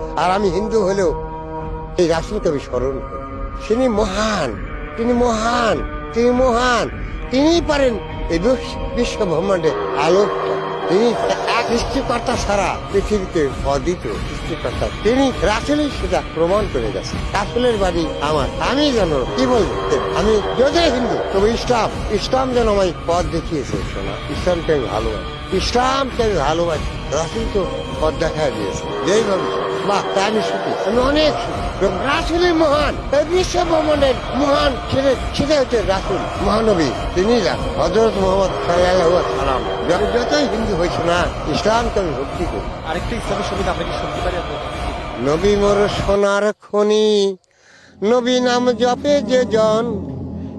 আর আমি হিন্দু হলেও এই রাসুলকে আমি স্মরণ করি। তিনি মহান তিনি মহান তিনি মহান। তিনিই পারেন এই বিশ্ব- ব্রহ্মাণ্ডে আলোকটা তিনি সৃষ্টিকর্তা ছাড়া পৃথিবীতে অদ্বিতীয় সৃষ্টিকর্তা। তিনি রাসুলই সেটা প্রমাণ করে গেছে রাসুলের বাড়ি আমার। আমি যেন কি বলব? আমি যদি হিন্দু, তবে ইসলাম ইসলাম যেন আমায় পথ দেখিয়েছে শোনা ইসলামকে আমি ভালোবাসি। ইসলামকে আমি ভালোবাসি। রাসুল তো পথ দেখা দিয়েছে। যেইভাবে বাহ তা আমি সুখী। আমি অনেক রাসুলই মহান এই বিশ্ব ব্রহ্মাণ্ডের মহান সেটা সেটা হচ্ছে রাসুল। মহানবী তিনি হজরত মোহাম্মদ সাল্লাহ সালাম আমি যতই হিন্দু হয়েছে না ইসলামকে আমি ভক্তি করি। আরেকটা ইসলামী সংগীত আমরা কি শুনতে পারি নবী মোর সোনার খনি নবী নাম জপে যে জন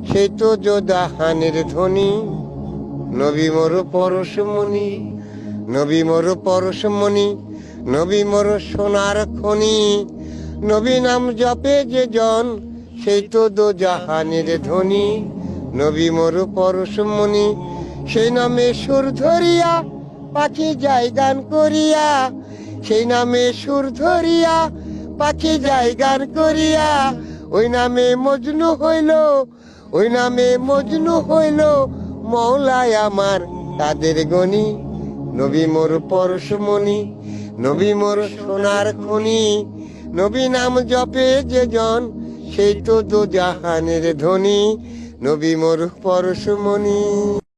সেই তো যোদাহানের ধ্বনি। নবী মোর পরশমণি নবী মোর পরশমণি নবী মোর সোনার খনি। নবী নাম জপে যে জন, সেই তো দো জাহানের ধ্বনি নবী মোর পরশমণি সেই নামে সুর ধরিয়া পাখি যায় গান করিয়া। সেই নামে সুর ধরিয়া পাখি যায় গান করিয়া। ওই নামে মজনু হইল, ওই নামে মজনু হইল মৌলায় আমার তাদের গনি? নবী মোর পরশমণি, নবী মোর সোনার খনি। নবী নাম জপে যে জন, সেই তো দু জাহানের ধনী। নবী মোর পরশমণি।